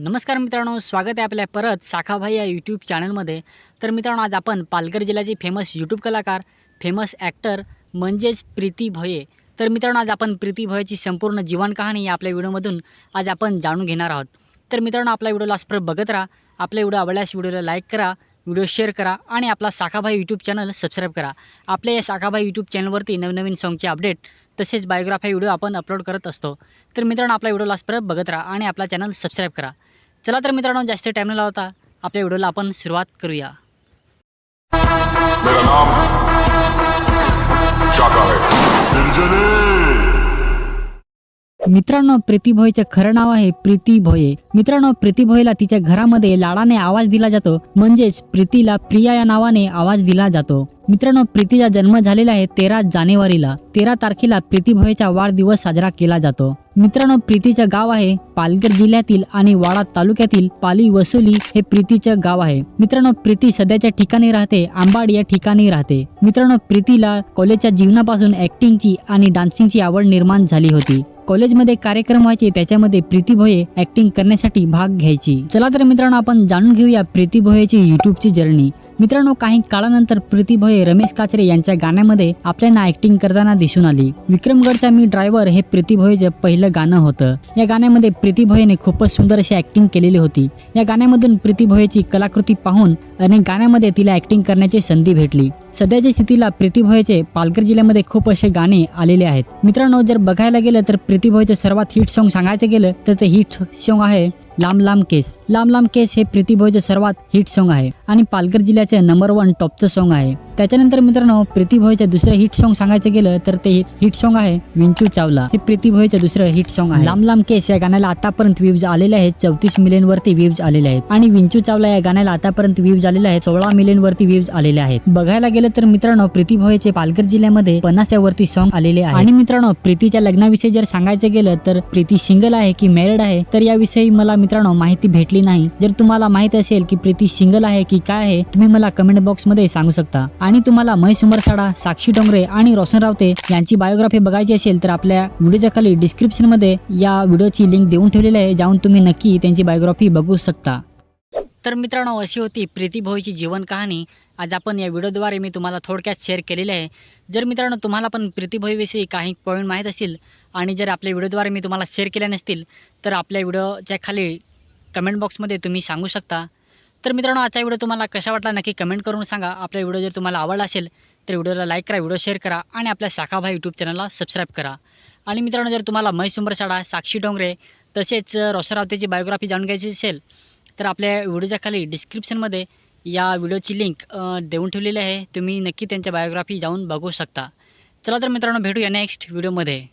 नमस्कार मित्रांनो स्वागत आहे आपल्या परत शाखाभाई या यूट्यूब चॅनलमध्ये तर मित्रांनो आज आपण पालघर जिल्ह्याचे फेमस यूट्यूब कलाकार फेमस ॲक्टर म्हणजेच प्रीती भोये. तर मित्रांनो आज आपण प्रीती भोयेची संपूर्ण जीवनकहाणी या आपल्या व्हिडिओमधून आज आपण जाणून घेणार आहोत. तर मित्रांनो आपला व्हिडिओ लास्टपर्यंत बघत राहा. आपला व्हिडिओ आवडल्यास व्हिडिओला लाईक करा व्हिडिओ शेअर करा आणि आपला शाखाभाई यूट्यूब चॅनल सबस्क्राईब करा. आपल्या या शाखाभाई यूट्यूब चॅनलवरती नवनवीन सॉंगचे अपडेट तसेच बायोग्राफी व्हिडिओ आपण अपलोड करत असतो. तर मित्रांनो आपला व्हिडिओ लास्टपर्यंत बघत राहा आणि आपला चॅनल सबस्क्राईब करा. चला तर मित्रांनो जास्त टाईम न लावता आपल्या व्हिडिओला आपण सुरुवात करूया. मेरा नाम शाका है। मित्रांनो प्रीती भोयेचे खरं नाव आहे प्रीती भोये. मित्रांनो प्रीती भोयेला तिच्या घरामध्ये लाडाने आवाज दिला जातो. म्हणजेच प्रीतीला प्रिया या नावाने आवाज दिला जातो. मित्रांनो प्रीतीचा जन्म झालेला आहे तेरा जानेवारीला. तेरा तारखेला प्रीती भोयेचा वाढदिवस साजरा केला जातो. मित्रांनो प्रीतीचं गाव आहे पालघर जिल्ह्यातील आणि वाडा तालुक्यातील पाली वसुली हे प्रीतीचं गाव आहे. मित्रांनो प्रीती सध्याच्या ठिकाणी राहते आंबाड या ठिकाणी राहते. मित्रांनो प्रीतीला कॉलेजच्या जीवनापासून ऍक्टिंगची आणि डान्सिंगची आवड निर्माण झाली होती. कॉलेजमध्ये कार्यक्रम व्हायचे त्याच्यामध्ये प्रीती भोये ऍक्टिंग करण्यासाठी भाग घ्यायची. चला तर मित्रांनो आपण जाणून घेऊया प्रीती भोयेची युट्यूबची जर्नी मित्रांनो काही काळानंतर प्रीती भोये रमेश काचरे यांच्या गाण्यामध्ये आपल्याला ऍक्टिंग करताना दिसून आली. विक्रमगडचा मी ड्रायव्हर हे प्रीती भोयेचं पहिलं गाणं होतं. या गाण्यामध्ये प्रीती भोयेने खूपच सुंदर अशी ऍक्टिंग केलेली होती. या गाण्यामधून प्रीती भोयेची कलाकृती पाहून अनेक गाण्यामध्ये तिला ऍक्टिंग करण्याची संधी भेटली. सध्याच्या स्थितीला प्रीती भोयेचे पालघर जिल्ह्यामध्ये खूप असे गाणे आलेले आहेत. मित्रांनो जर बघायला गेलं तर प्रीती सर्वात हिट सॉन्ग सांगायचं गेलं तर ते हिट सॉन्ग आहे लांब लांब केस. लांब लांब केस हे प्रीती सर्वात हिट सॉन्ग आहे. आणि पालघर जिल्ह्याचे नंबर वन टॉपचं सॉन्ग आहे. त्याच्यानंतर मित्रांनो प्रीती भोयेचे दुसरं हिट सॉन्ग सांगायचं गेलं तर ते हिट सॉन्ग आहे विंचू चावला. हे प्रीती दुसरं हिट सॉन्ग आहे. लांब लांब केस या गाण्याला आतापर्यंत व्ह्यूज आलेले आहेत. चौतीस मिलियन वरती व्ह्यूज आलेले आहेत. आणि विंचू चावला या गाण्याला आतापर्यंत व्ह्यूज आलेले आहेत. सोळा मिलियन वरती व्ह्यूज आलेले आहेत. बघायला गेलं तर मित्रांनो प्रीतीभोईचे पालघर जिल्ह्यामध्ये पन्नासच्या वरती सॉन्ग आलेले आहे आणि मित्रांनो प्रीतीच्या लग्नाविषयी जर सांगायचं गेलं तर प्रीती सिंगल आहे की मॅरिड आहे? तर याविषयी मला मित्रांनो माहिती भेटली नाही. जर तुम्हाला माहीत असेल की प्रीती सिंगल आहे की काय आहे तुम्ही मला कमेंट बॉक्समध्ये सांगू शकता. आणि तुम्हाला महेश उमरसाडा साक्षी डोंगरे आणि रोशन रावते यांची बायोग्राफी बघायची असेल तर आपल्या व्हिडिओच्या खाली डिस्क्रिप्शनमध्ये या व्हिडिओची लिंक देऊन ठेवलेली आहे जाऊन तुम्ही नक्की त्यांची बायोग्राफी बघू शकता. तर मित्रांनो अशी होती प्रीती भोईची जीवन कहाणी. आज आपण या व्हिडिओद्वारे मी तुम्हाला थोडक्यात शेअर केलेली आहे. जर मित्रांनो तुम्हाला पण प्रीती भोईविषयी काही पॉईंट माहीत असतील आणि जर आपल्या व्हिडिओद्वारे मी तुम्हाला शेअर केल्या नसतील तर आपल्या व्हिडिओच्या खाली कमेंट बॉक्समध्ये तुम्ही सांगू शकता. तर मित्रांनो आजचा व्हिडिओ तुम्हाला कसा वाटला नक्की कमेंट करून सांगा. आपला व्हिडिओ जर तुम्हाला आवडला असेल तर व्हिडिओला लाईक करा व्हिडिओ शेअर करा आणि आपल्या शाखाभाई यूट्यूब चॅनलला सबस्क्राईब करा. आणि मित्रांनो जर तुम्हाला महेश उंबरसाडा साक्षी डोंगरे तसेच रोशरावतेची बायोग्राफी जाणून घ्यायची असेल तर आपल्या व्हिडिओच्या खाली डिस्क्रिप्शनमध्ये या व्हिडिओची लिंक देऊन ठेवलेली आहे. तुम्ही नक्की त्यांच्या बायोग्राफी जाऊन बघू शकता. चला तर मित्रांनो भेटूया नेक्स्ट व्हिडिओमध्ये